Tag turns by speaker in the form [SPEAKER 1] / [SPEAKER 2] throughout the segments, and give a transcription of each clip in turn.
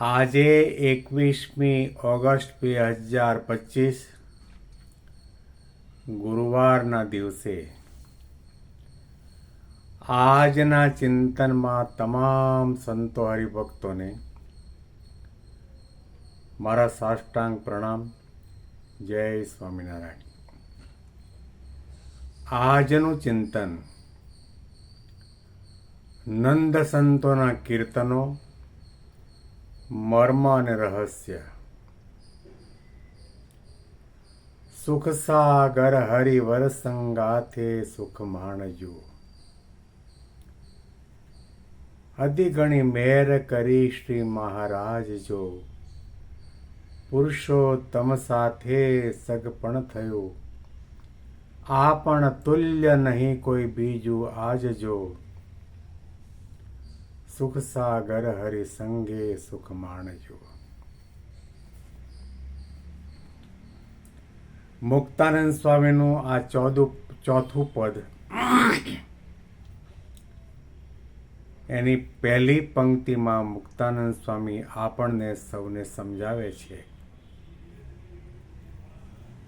[SPEAKER 1] આજે એકવીસમી ઓગસ્ટ બે હજાર પચીસ, ગુરુવારના દિવસે. આજના ચિંતનમાં તમામ સંતો હરિભક્તોને મારા સાષ્ટાંગ પ્રણામ. જય સ્વામિનારાયણ. આજનું ચિંતન નંદ સંતોના કીર્તનો મર્મ અને રહસ્ય. સુખ સાગર હરિવર સંગાથે સુખ માણજો અધિગણી મેર કરી શ્રી મહારાજ જો પુરુષોત્તમ સાથે સગપણ થયું. આ પણ તુલ્ય નહીં કોઈ બીજું આજ જો સુખ સાગર હરિ સંગે સુખ માણજો મુક્તાનંદ સ્વામીનું આ ચોદું ચોથું પદ એની પહેલી પંક્તિમાં મુક્તાનંદ સ્વામી આપણને સૌને સમજાવે છે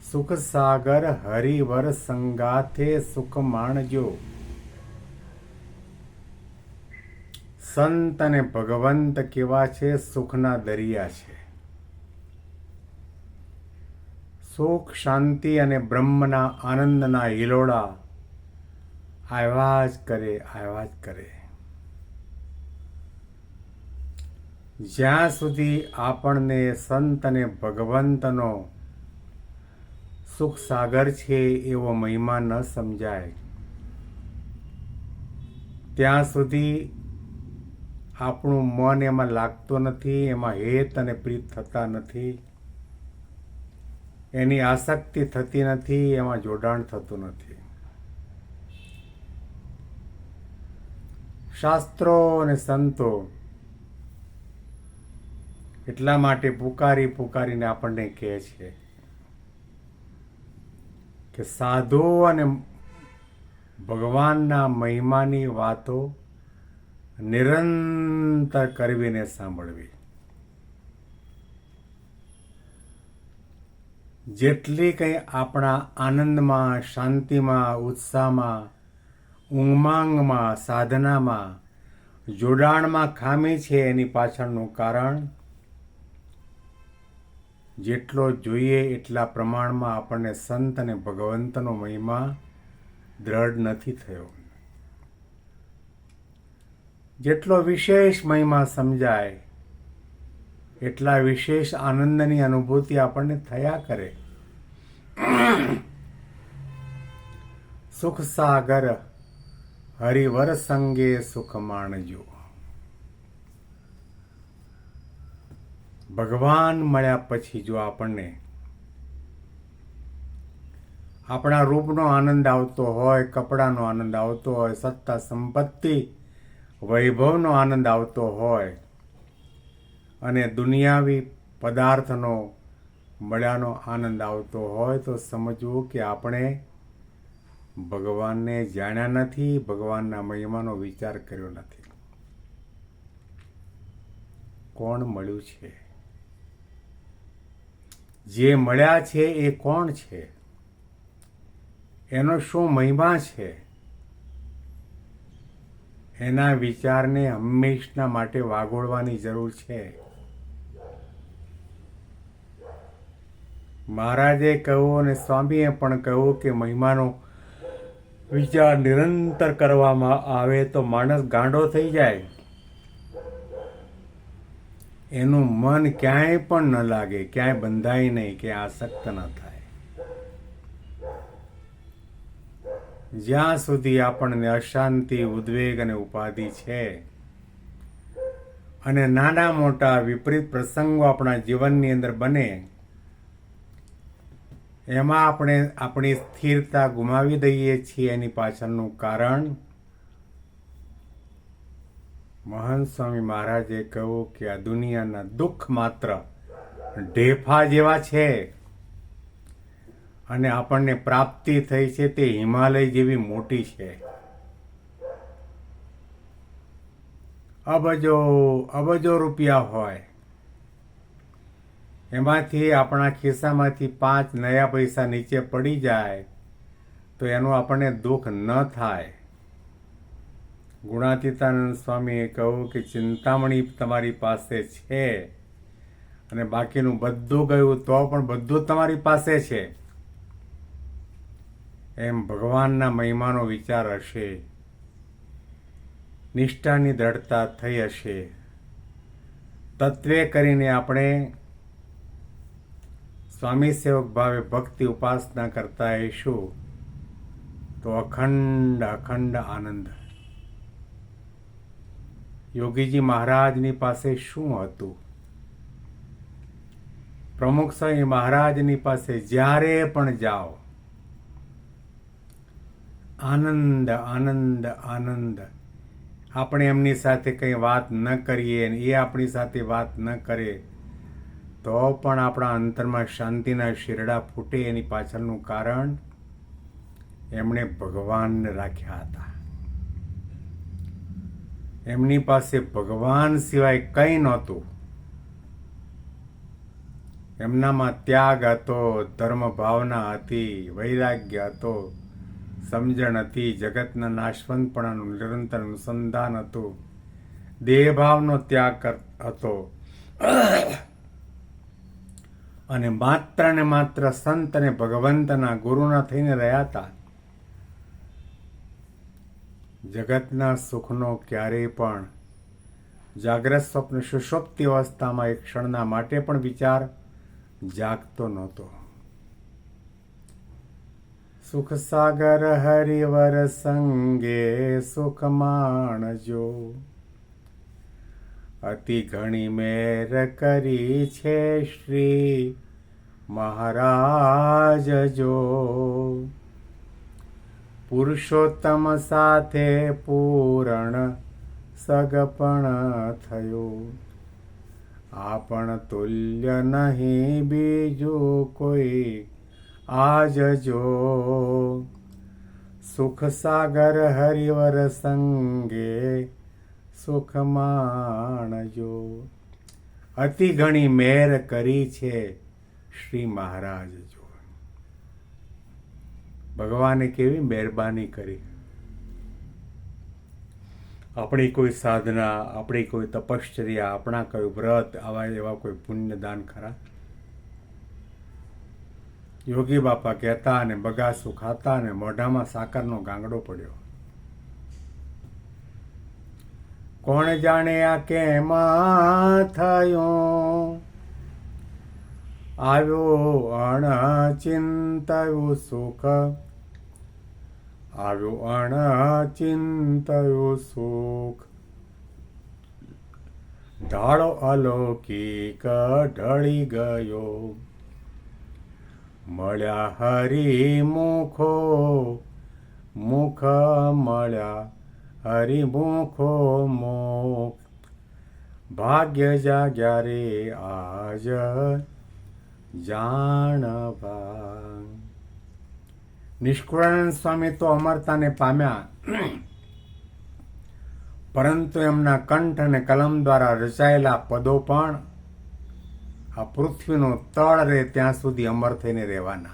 [SPEAKER 1] સુખ સાગર હરિવર સંગાથે સુખ માણજો સંત અને ભગવંત કેવા છે, સુખના દરિયા છે. સુખ, શાંતિ અને બ્રહ્મના આનંદના હિલોડા આવ્યા જ કરે આવ્યા જ કરે. જ્યાં સુધી આપણને સંત અને ભગવંતનો સુખ સાગર છે, એવો મહિમા ન સમજાય, ત્યાં સુધી આપણું મન એમાં લાગતું નથી, એમાં હેત અને પ્રીત થતા નથી. એની આસક્તિ થતી નથી, એમાં જોડાણ થતું નથી. શાસ્ત્રો અને સંતો એટલા માટે પુકારી પુકારીને આપણને કહે છે કે સાધુ અને ભગવાનના મહિમાની વાતો નિરંતર કરવીને સાંભળવી. જેટલી કંઈ આપણા આનંદમાં, શાંતિમાં, ઉત્સાહમાં, ઉમંગમાં, સાધનામાં, જોડાણમાં ખામી છે એની પાછળનું કારણ, જેટલો જોઈએ એટલા પ્રમાણમાં આપણને સંત અને ભગવંતનો મહિમા દ્રઢ નથી થયો. જેટલો વિશેષ મહિમા સમજાય, એટલા વિશેષ આનંદની અનુભૂતિ આપણને થયા કરે. સુખ સાગર, હરિવર સંગે સુખ માણજો. ભગવાન મળ્યા પછી જો આપણને આપણા રૂપનો આનંદ આવતો હોય, કપડાનો આનંદ આવતો હોય, સત્તા સંપત્તિ વૈભવનો આનંદ આવતો હોય અને દુનિયાવી પદાર્થનો મળ્યાનો આનંદ આવતો હોય, તો સમજવું કે આપણે ભગવાનને જાણ્યા નથી, ભગવાનના મહિમાનો વિચાર કર્યો નથી. કોણ મળ્યું છે? જે મળ્યા છે એ કોણ છે? એનો શું મહિમા છે? એના વિચારને હંમેશના માટે વાગોળવાની જરૂર છે. મહારાજે કહ્યું અને સ્વામીએ પણ કહ્યું કે મહિમાનો વિચાર નિરંતર કરવામાં આવે તો માણસ ગાંડો થઈ જાય. એનું મન ક્યાંય પણ ન લાગે, ક્યાંય બંધાય નહીં કે આસક્ત ન થાય. જ્યાં સુધી આપણને અશાંતિ, ઉદ્વેગ અને ઉપાધિ છે અને નાના મોટા વિપરીત પ્રસંગો આપણા જીવનની અંદર બને, એમાં આપણે આપણી સ્થિરતા ગુમાવી દઈએ છીએ એની પાછળનું કારણ. મહંત સ્વામી મહારાજે કહ્યું કે આ દુનિયાના દુઃખ માત્ર ઢેફા જેવા છે. અને આપણને પ્રાપ્તિ થઈ છે તે હિમાલય જેવી મોટી છે. અબજો અબજો રૂપિયા હોય. એમાંથી આપણા ખિસ્સામાંથી પાંચ નયા પૈસા નીચે પડી જાય તો એનું આપણને દુઃખ ન થાય. ગુણાતીતાનંદ સ્વામીએ કહ્યું કે ચિંતામણી તમારી પાસે છે અને બાકીનું બધું ગયું તો પણ બધું તમારી પાસે છે. એમ ભગવાનના મહિમાનો વિચાર હશે. નિષ્ઠાની દ્રઢતા થઈ હશે. તત્વે કરીને આપણે સ્વામી સેવક ભાવે ભક્તિ ઉપાસના કરતા હશું તો અખંડ અખંડ આનંદ. યોગીજી મહારાજની પાસે શું હતું? પ્રમુખ સ્વામી મહારાજની પાસે જ્યારે પણ જાઓ આનંદ આનંદ આનંદ. આપણે એમની સાથે કંઈ વાત ન કરીએ એ આપણી સાથે વાત ન કરે, તો પણ આપણા અંતરમાં શાંતિના શીરડા ફૂટે એની પાછળનું કારણ એમણે ભગવાનને રાખ્યા હતા. એમની પાસે ભગવાન સિવાય કંઈ નહોતું. એમનામાં ત્યાગ હતો ધર્મ ભાવના હતી, વૈરાગ્ય હતો. સમજણ હતી જગતના નાશવંતપણાનું નિરંતર અનુસંધાન હતું. દેહભાવનો ત્યાગ હતો. અને માત્ર ને માત્ર સંત અને ભગવંતના ગુરુના થઈને રહ્યા હતા. જગતના સુખનો ક્યારેય પણ જાગ્રત સ્વપ્ન સુષુપ્તિ અવસ્થામાં એક ક્ષણના માટે પણ વિચાર જાગતો નહોતો. સુખ સાગર હરિવર સંગે સુખ માણજો અતિ ઘણી મેર કરી છે શ્રી મહારાજ જો પુરુષોત્તમ સાથે પૂરણ સગપણ થયું આપણ તુલ્ય નહીં બીજું કોઈ આજ જો સુખ સાગર હરિવર સંગે સુખ માણજો અતિ ઘણી મેર કરી છે શ્રી મહારાજ જો ભગવાને કેવી મહેરબાની કરી આપણી કોઈ સાધના આપણી કોઈ તપશ્ચર્યા આપણા કોઈ વ્રત આવા એવા કોઈ પુણ્યદાન ખરા યોગી બાપા કહેતા અને બગાસું ખાતા અને મોઢામાં સાકરનો ગાંગડો પડ્યો. કોણ જાણે આ કેમાં થયું? આવ્યો અણચિંતયું સુખ. આવ્યું અણચિંતયું સુખ. ઢાળો અલૌકિક ઢળી ગયો. મળ્યા હરિમુખો, મુખ મળ્યા હરિમુખો, મુખ. ભાગ્ય જાગ્યા રે આજ જાણવા. નિષ્કુળાનંદ સ્વામી તો અમરતાને પામ્યા. પરંતુ એમના કંઠ અને કલમ દ્વારા રચાયેલા પદો પણ આ પૃથ્વીનો તળ રહે ત્યાં સુધી અમર થઈને રહેવાના.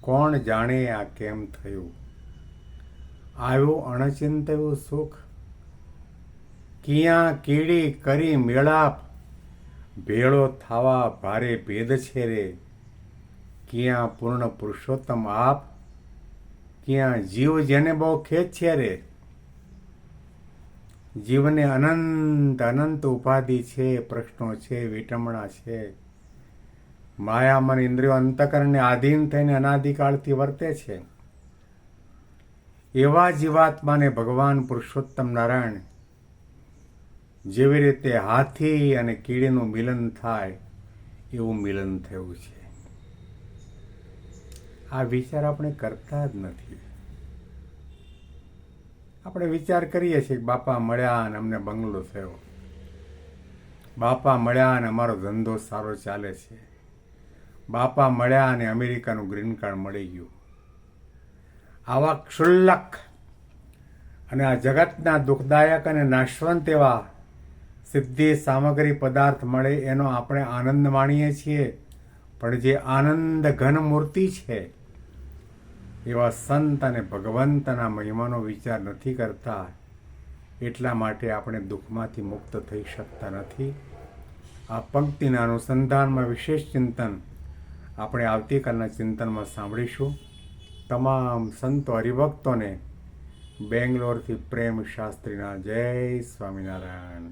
[SPEAKER 1] કોણ જાણે આ કેમ થયું? આવ્યો અણચિંતયું સુખ. કિયા કીડી કરી મેળાપ? ભેળો થાવા ભારે ભેદ છે રે. ક્યાં પૂર્ણ પુરુષોત્તમ આપ? ક્યાં જીવ જેને બહુ ખેત છે રે? જીવને અનંત અનંત ઉપાધિ છે, પ્રશ્નો છે, વિટમણા છે. માયા મન ઇન્દ્રિયો અંતકરણને આધીન થઈને અનાદિકાળથી વર્તે છે. એવા જીવાત્માને ભગવાન પુરુષોત્તમ નારાયણ જેવી રીતે હાથી અને કીડીનું મિલન થાય, એવું મિલન થયું છે. આ વિચાર આપણે કરતા જ નથી. આપણે વિચાર કરીએ છીએ કે બાપા મળ્યા અને અમને બંગલો થયો. બાપા મળ્યા અને અમારો ધંધો સારો ચાલે છે. બાપા મળ્યા અને અમેરિકાનું ગ્રીન કાર્ડ મળી ગયું. આવા ક્ષુલ્લક અને આ જગતના દુઃખદાયક અને નાશવંત એવા સિદ્ધિ સામગ્રી પદાર્થ મળે એનો આપણે આનંદ માણીએ છીએ. પણ જે આનંદ ઘન મૂર્તિ છે એવા સંત અને ભગવંતના મહિમાનો વિચાર નથી કરતા, એટલા માટે આપણે દુઃખમાંથી મુક્ત થઈ શકતા નથી. આ પંક્તિના અનુસંધાનમાં વિશેષ ચિંતન આપણે આવતીકાલના ચિંતનમાં સાંભળીશું. તમામ સંતો હરિભક્તોને બેંગ્લોરથી પ્રેમ શાસ્ત્રીના જય સ્વામિનારાયણ.